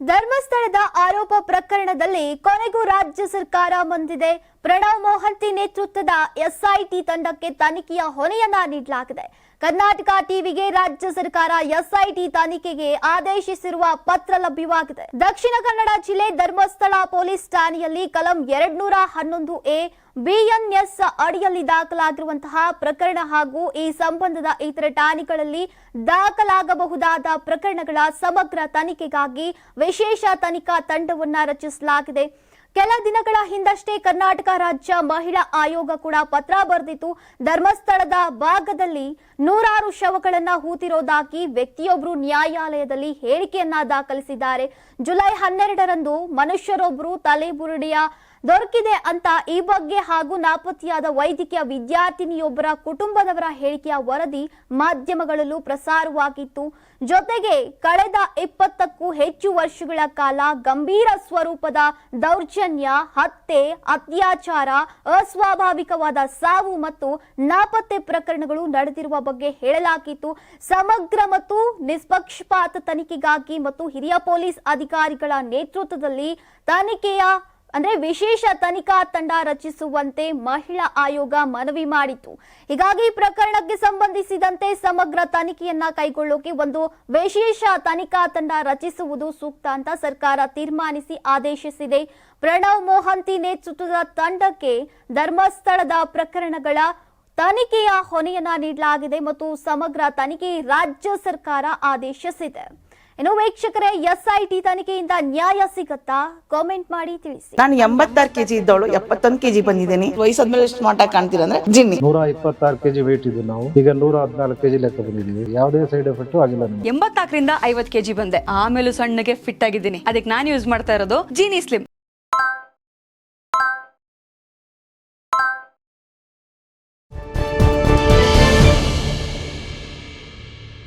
ಧರ್ಮಸ್ಥಳದ ಆರೋಪ ಪ್ರಕರಣದಲ್ಲಿ ಕೊನೆಗೂ ರಾಜ್ಯ ಸರ್ಕಾರ ಮುಂದಿದೆ ಪ್ರಣವ್ ಮೋಹಂತಿ ನೇತೃತ್ವದ ಎಸ್ಐಟಿ ತಂಡಕ್ಕೆ ತನಿಖೆಯ ಹೊಣೆಯನ್ನ ನೀಡಲಾಗಿದೆ. ಕರ್ನಾಟಕ ಟಿವಿಗೆ ರಾಜ್ಯ ಸರ್ಕಾರ ಎಸ್ಐಟಿ ತನಿಖೆಗೆ ಆದೇಶಿಸಿರುವ ಪತ್ರ ಲಭ್ಯವಾಗಿದೆ. ದಕ್ಷಿಣ ಕನ್ನಡ ಜಿಲ್ಲೆ ಧರ್ಮಸ್ಥಳ ಪೊಲೀಸ್ ಠಾಣೆಯಲ್ಲಿ ಕಲಂ ಎರಡ್ನೂರ ಹನ್ನೊಂದು ಎ ಬಿಎನ್ಎಸ್ ಅಡಿಯಲ್ಲಿ ದಾಖಲಾಗಿರುವಂತಹ ಪ್ರಕರಣ ಹಾಗೂ ಈ ಸಂಬಂಧದ ಇತರ ಠಾಣೆಗಳಲ್ಲಿ ದಾಖಲಾಗಬಹುದಾದ ಪ್ರಕರಣಗಳ ಸಮಗ್ರ ತನಿಖೆಗಾಗಿ ವಿಶೇಷ ತನಿಖಾ ತಂಡವನ್ನು ರಚಿಸಲಾಗಿದೆ. ಕೆಲ ದಿನಗಳ ಹಿಂದಷ್ಟೇ ಕರ್ನಾಟಕ ರಾಜ್ಯ ಮಹಿಳಾ ಆಯೋಗ ಕೂಡ ಪತ್ರ ಬರೆದಿತ್ತು. ಧರ್ಮಸ್ಥಳದ ಭಾಗದಲ್ಲಿ ನೂರಾರು ಶವಗಳನ್ನು ಹೂತಿರೋದಾಗಿ ವ್ಯಕ್ತಿಯೊಬ್ಬರು ನ್ಯಾಯಾಲಯದಲ್ಲಿ ಹೇಳಿಕೆಯನ್ನ ದಾಖಲಿಸಿದ್ದಾರೆ. ಜುಲೈ ಹನ್ನೆರಡರಂದು ಮನುಷ್ಯರೊಬ್ಬರು ತಲೆಬುರುಡೆಯ ದೊರಕಿದೆ ಅಂತ ಈ ಬಗ್ಗೆ ಹಾಗೂ ನಾಪತ್ತೆಯಾದ ವೈದ್ಯಕೀಯ ವಿದ್ಯಾರ್ಥಿನಿಯೊಬ್ಬರ ಕುಟುಂಬದವರ ಹೇಳಿಕೆಯ ವರದಿ ಮಾಧ್ಯಮಗಳಲ್ಲೂ ಪ್ರಸಾರವಾಗಿತ್ತು. ಜೊತೆಗೆ ಕಳೆದ ಇಪ್ಪತ್ತಕ್ಕೂ ಹೆಚ್ಚು ವರ್ಷಗಳ ಕಾಲ ಗಂಭೀರ ಸ್ವರೂಪದ ದೌರ್ಜನ್ಯ, ಹತ್ಯೆ, ಅತ್ಯಾಚಾರ, ಅಸ್ವಾಭಾವಿಕವಾದ ಸಾವು ಮತ್ತು ನಾಪತ್ತೆ ಪ್ರಕರಣಗಳು ನಡೆದಿರುವ ಬಗ್ಗೆ ಹೇಳಲಾಗಿತ್ತು. ಸಮಗ್ರ ಮತ್ತು ನಿಷ್ಪಕ್ಷಪಾತ ತನಿಖೆಗಾಗಿ ಮತ್ತು ಹಿರಿಯ ಪೊಲೀಸ್ ಅಧಿಕಾರಿಗಳ ನೇತೃತ್ವದಲ್ಲಿ ತನಿಖೆಯ ಅಂದ್ರೆ ವಿಶೇಷ ತನಿಖಾ ತಂಡ ರಚಿಸುವಂತೆ ಮಹಿಳಾ ಆಯೋಗ ಮನವಿ ಮಾಡಿತ್ತು. ಹೀಗಾಗಿ ಪ್ರಕರಣಕ್ಕೆ ಸಂಬಂಧಿಸಿದಂತೆ ಸಮಗ್ರ ತನಿಖೆಯನ್ನ ಕೈಗೊಳ್ಳೋಕೆ ಒಂದು ವಿಶೇಷ ತನಿಖಾ ತಂಡ ರಚಿಸುವುದು ಸೂಕ್ತ ಅಂತ ಸರ್ಕಾರ ತೀರ್ಮಾನಿಸಿ ಆದೇಶಿಸಿದೆ. ಪ್ರಣವ್ ಮೋಹಂತಿ ನೇತೃತ್ವದ ತಂಡಕ್ಕೆ ಧರ್ಮಸ್ಥಳದ ಪ್ರಕರಣಗಳ ತನಿಖೆಯ ಹೊಣೆಯನ್ನ ನೀಡಲಾಗಿದೆ ಮತ್ತು ಸಮಗ್ರ ತನಿಖೆ ರಾಜ್ಯ ಸರ್ಕಾರ ಆದೇಶಿಸಿದೆ. ಇನ್ನು ವೀಕ್ಷಕರೇ ಎಸ್ಐಟಿ ತನಿಖೆಯಿಂದ ನ್ಯಾಯ ಸಿಗತ್ತಾ? ಕಾಮೆಂಟ್ ಮಾಡಿ ತಿಳಿಸಿ. ನಾನು ಎಂಬತ್ತಾರು ಕೆಜಿ ಇದ್ದವಳು ಎಪ್ಪತ್ತೊಂದು ಕೆಜಿ ಬಂದಿದ್ದೀನಿ. ವಯಸ್ಸಾದ್ಮೇಲೆ ಸ್ಮಾರ್ಟ್ ಆಗಿ ಕಾಣ್ತೀರ ಅಂದ್ರೆ ಜಿನ್ನಿ. ನೂರ ಇಪ್ಪತ್ತಾರು ಕೆಜಿ ವೇಟ್ ಇದ್ದು ನಾವು. ಈಗ ನೂರ ಹದಿನಾಲ್ಕು ಕೆಜಿ ಲೆಕ್ಕ ಬಂದಿದ್ದೀವಿ. ಯಾವುದೇ ಸೈಡ್ ಎಫೆಕ್ಟ್ ಆಗಿಲ್ಲ ಎಂಬತ್ತಾಕರಿಂದ ಎಂಬತ್ನಾಲ್ಕರಿಂದ ಐವತ್ ಕೆಜಿ ಬಂದೆ. ಆಮೇಲೆ ಸಣ್ಣಗೆ ಫಿಟ್ ಆಗಿದ್ದೀನಿ. ಅದಕ್ಕೆ ನಾನು ಯೂಸ್ ಮಾಡ್ತಾ ಇರೋದು ಜೀನಿ ಸ್ಲಿಮ್